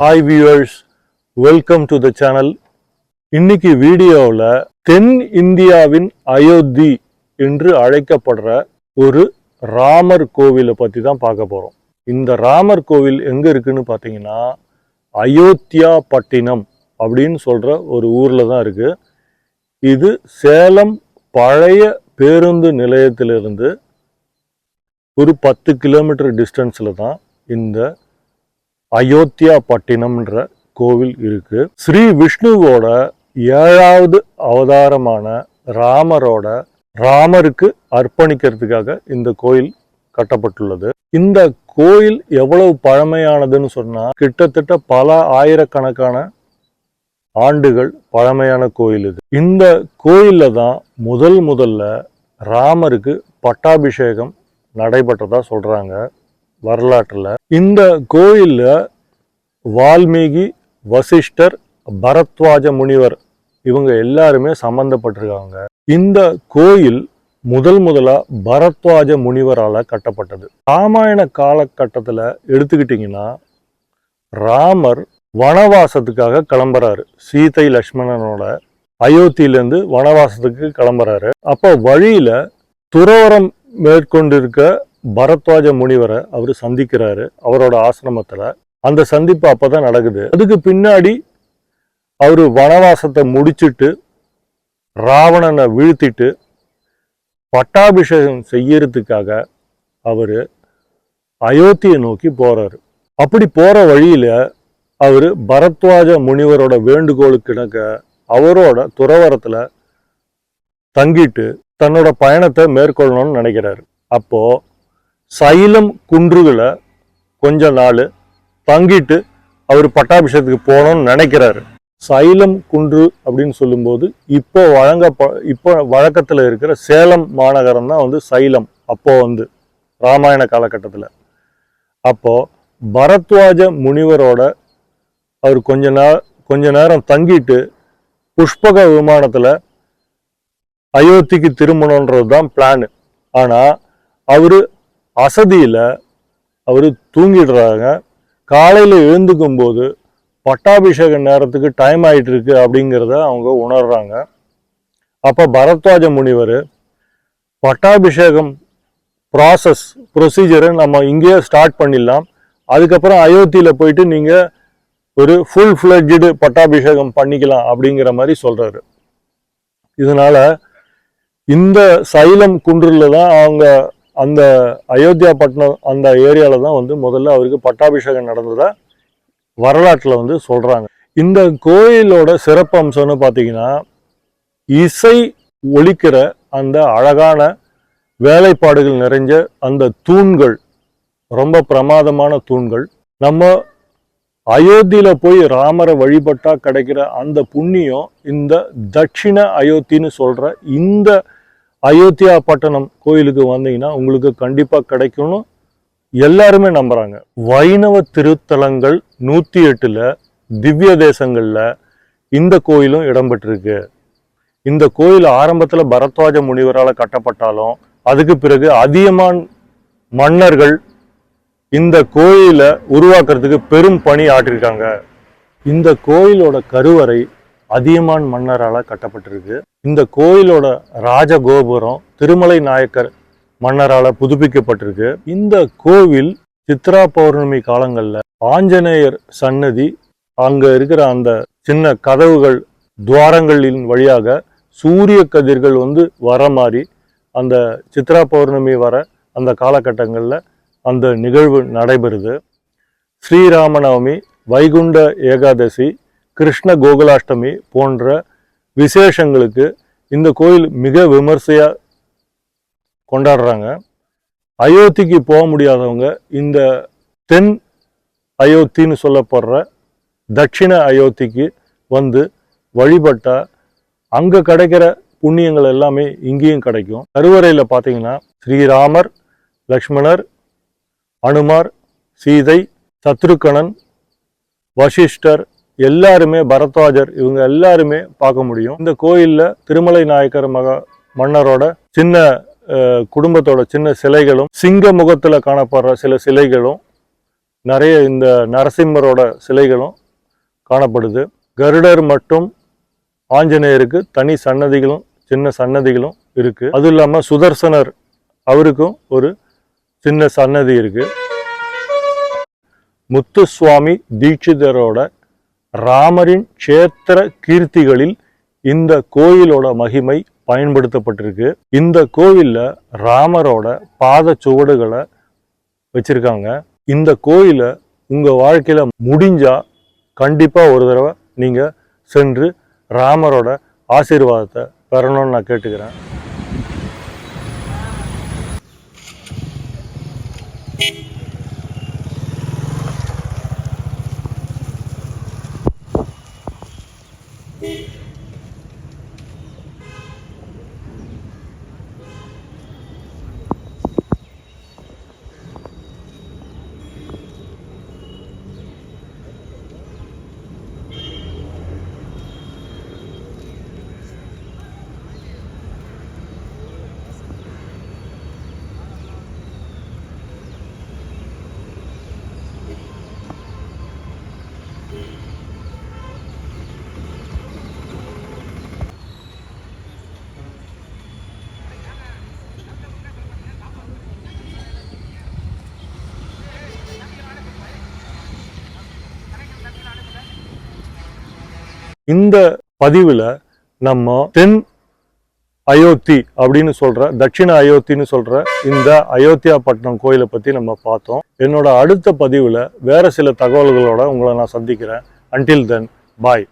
Hi viewers welcome to the channel இன்னைக்கு வீடியோவில் தென் இந்தியாவின் அயோத்தி என்று அழைக்கப்படுற ஒரு ராமர் கோவிலை பற்றி தான் பார்க்க போகிறோம் இந்த ராமர் கோவில் எங்கே இருக்குன்னு பார்த்தீங்கன்னா அயோத்தியா பட்டினம் அப்படின்னு சொல்கிற ஒரு ஊரில் தான் இருக்குது இது சேலம் பழைய பேருந்து நிலையத்திலிருந்து ஒரு பத்து கிலோமீட்டர் டிஸ்டன்ஸில் தான் இந்த அயோத்தியா பட்டினம்ன்ற கோவில் இருக்கு. ஸ்ரீ விஷ்ணுவோட ஏழாவது அவதாரமான ராமரோட ராமருக்கு அர்ப்பணிக்கிறதுக்காக இந்த கோயில் கட்டப்பட்டுள்ளது. இந்த கோயில் எவ்வளவு பழமையானதுன்னு சொன்னா கிட்டத்தட்ட பல ஆயிரக்கணக்கான ஆண்டுகள் பழமையான கோயில் இது. இந்த கோயில்ல தான் முதல் முதல்ல ராமருக்கு பட்டாபிஷேகம் நடைபெற்றதா சொல்றாங்க. வரலாற்றுல இந்த கோயில்ல வால்மீகி வசிஷ்டர் பரத்வாஜ முனிவர் இவங்க எல்லாருமே சம்பந்தப்பட்டிருக்காங்க. இந்த கோயில் முதல் முதலா பரத்வாஜ முனிவரால கட்டப்பட்டது. ராமாயண காலகட்டத்துல எடுத்துக்கிட்டிங்கன்னா ராமர் வனவாசத்துக்காக கிளம்புறாரு. சீதை லக்ஷ்மணனோட அயோத்தியிலேருந்து வனவாசத்துக்கு கிளம்புறாரு. அப்போ வழியில துறவரம் மேற்கொண்டிருக்க பரத்வாஜ முனிவரை அவர் சந்திக்கிறாரு அவரோட ஆசிரமத்தில். அந்த சந்திப்பு அப்பதான் நடக்குது. அதுக்கு பின்னாடி அவர் வனவாசத்தை முடிச்சிட்டு ராவணனை வீழ்த்திட்டு பட்டாபிஷேகம் செய்யறதுக்காக அவர் அயோத்தியை நோக்கி போகிறாரு அப்படி போகிற வழியில் அவர் பரத்வாஜ முனிவரோட வேண்டுகோளுக்கிணக்க அவரோட துறவரத்தில் தங்கிட்டு தன்னோட பயணத்தை மேற்கொள்ளணும்னு நினைக்கிறாரு. அப்போது சைலம் குன்றுகளை கொஞ்ச நாள் தங்கிட்டு அவர் பட்டாபிஷேகத்துக்கு போகணும்னு நினைக்கிறாரு. சைலம் குன்று அப்படின்னு சொல்லும்போது இப்போ வழங்க இப்போ வழக்கத்தில் இருக்கிற சேலம் மாநகரம் தான் வந்து சைலம் அப்போ வந்து ராமாயண காலகட்டத்தில். அப்போ பரத்வாஜ முனிவரோட அவர் கொஞ்ச நாள் கொஞ்ச நேரம் தங்கிட்டு புஷ்பக விமானத்தில் அயோத்திக்கு திரும்பணுன்றது தான் பிளான் ஆனால் அவர் அசதியில் அவர் தூங்கிடுறாங்க. காலையில் எழுந்துக்கும் போது பட்டாபிஷேக நேரத்துக்கு டைம் ஆகிட்டு இருக்கு அப்படிங்கிறத அவங்க உணர்றாங்க. அப்போ பரத்வாஜ முனிவர் பட்டாபிஷேகம் ப்ராசஸ் ப்ரொசீஜரை நம்ம இங்கேயே ஸ்டார்ட் பண்ணிடலாம். அதுக்கப்புறம் அயோத்தியில் போயிட்டு நீங்கள் ஒரு ஃபுல் ஃப்ளட்ஜு பட்டாபிஷேகம் பண்ணிக்கலாம் அப்படிங்கிற மாதிரி சொல்கிறாரு இதனால் இந்த சைலம் குன்றில் தான் அவங்க அந்த அயோத்தியா பட்டினம் அந்த ஏரியாவில் தான் வந்து முதல்ல அவருக்கு பட்டாபிஷேகம் நடந்ததை வரலாற்றில் வந்து சொல்கிறாங்க இந்த கோயிலோட சிறப்பு அம்சம்னு பார்த்தீங்கன்னா இசை ஒழிக்கிற அந்த அழகான வேலைப்பாடுகள் நிறைஞ்ச அந்த தூண்கள் ரொம்ப பிரமாதமான தூண்கள் நம்ம அயோத்தியில் போய் ராமரை வழிபட்டா கிடைக்கிற அந்த புண்ணியம் இந்த தட்சிண அயோத்தின்னு சொல்கிற இந்த அயோத்தியா பட்டணம் கோயிலுக்கு வந்தீங்கன்னா உங்களுக்கு கண்டிப்பாக கிடைக்கும்னு எல்லாருமே நம்புகிறாங்க வைணவ திருத்தலங்கள் நூற்றி எட்டில் திவ்ய தேசங்களில் இந்த கோயிலும் இடம்பெற்றிருக்கு. இந்த கோயில் ஆரம்பத்தில் பரத்வாஜ முனிவரால் கட்டப்பட்டாலும் அதுக்கு பிறகு அதியமான் மன்னர்கள் இந்த கோயிலை உருவாக்குறதுக்கு பெரும் பணி ஆற்றிருக்காங்க. இந்த கோயிலோட கருவறை அதியமான் மன்னரால் கட்டப்பட்டிருக்கு. இந்த கோயிலோட ராஜகோபுரம் திருமலை நாயக்கர் மன்னரால் புதுப்பிக்கப்பட்டிருக்கு. இந்த கோவில் சித்ரா பௌர்ணமி காலங்களில் ஆஞ்சநேயர் சன்னதி அங்க இருக்கிற அந்த சின்ன கதவுகள் துவாரங்களின் வழியாக சூரிய கதிர்கள் வந்து வர மாதிரி அந்த சித்ரா பௌர்ணமி வர அந்த காலகட்டங்களில் அந்த நிகழ்வு நடைபெறுது. ஸ்ரீராமநவமி வைகுண்ட ஏகாதசி கிருஷ்ண கோகுலாஷ்டமி போன்ற விசேஷங்களுக்கு இந்த கோயில் மிக விமர்சையாக கொண்டாடுறாங்க. அயோத்திக்கு போக முடியாதவங்க இந்த தென் அயோத்தின்னு சொல்லப்படுற தட்சிண அயோத்திக்கு வந்து வழிபட்டால் அங்கே கிடைக்கிற புண்ணியங்கள் எல்லாமே இங்கேயும் கிடைக்கும். கருவறையில் பார்த்தீங்கன்னா ஸ்ரீராமர் லக்ஷ்மணர் அனுமார் சீதை சத்ருக்கணன் வசிஷ்டர் எல்லாருமே பரத்வாஜர் இவங்க எல்லாருமே பார்க்க முடியும். இந்த கோயிலில் திருமலை நாயக்கர் மக மன்னரோட சின்ன குடும்பத்தோட சின்ன சிலைகளும் சிங்க முகத்தில் காணப்படுற சில சிலைகளும் நிறைய இந்த நரசிம்மரோட சிலைகளும் காணப்படுது. கருடர் மற்றும் ஆஞ்சநேயருக்கு தனி சன்னதிகளும் சின்ன சன்னதிகளும் இருக்கு. அதுவும் இல்லாமல் சுதர்சனர் அவருக்கும் ஒரு சின்ன சன்னதி இருக்கு. முத்துசுவாமி தீட்சிதரோட ராமரின் கேத்திர கீர்த்திகளில் இந்த கோயிலோட மகிமை பயன்படுத்தப்பட்டிருக்கு. இந்த கோவிலில் ராமரோட பாத சுவடுகளை வச்சிருக்காங்க. இந்த கோயிலை உங்கள் வாழ்க்கையில் முடிஞ்சா கண்டிப்பாக ஒரு தடவை நீங்கள் சென்று ராமரோட ஆசீர்வாதத்தை பெறணும்னு நான் கேட்டுக்கிறேன். இந்த பதிவில் நம்ம தென் அயோத்தி அப்படின்னு சொல்ற தட்சிண அயோத்தின்னு சொல்ற இந்த அயோத்தியா பட்டினம் கோயிலை பத்தி நம்ம பார்த்தோம். என்னோட அடுத்த பதிவில் வேற சில தகவல்களோட உங்களை நான் சந்திக்கிறேன். அன்டில் தென் பாய்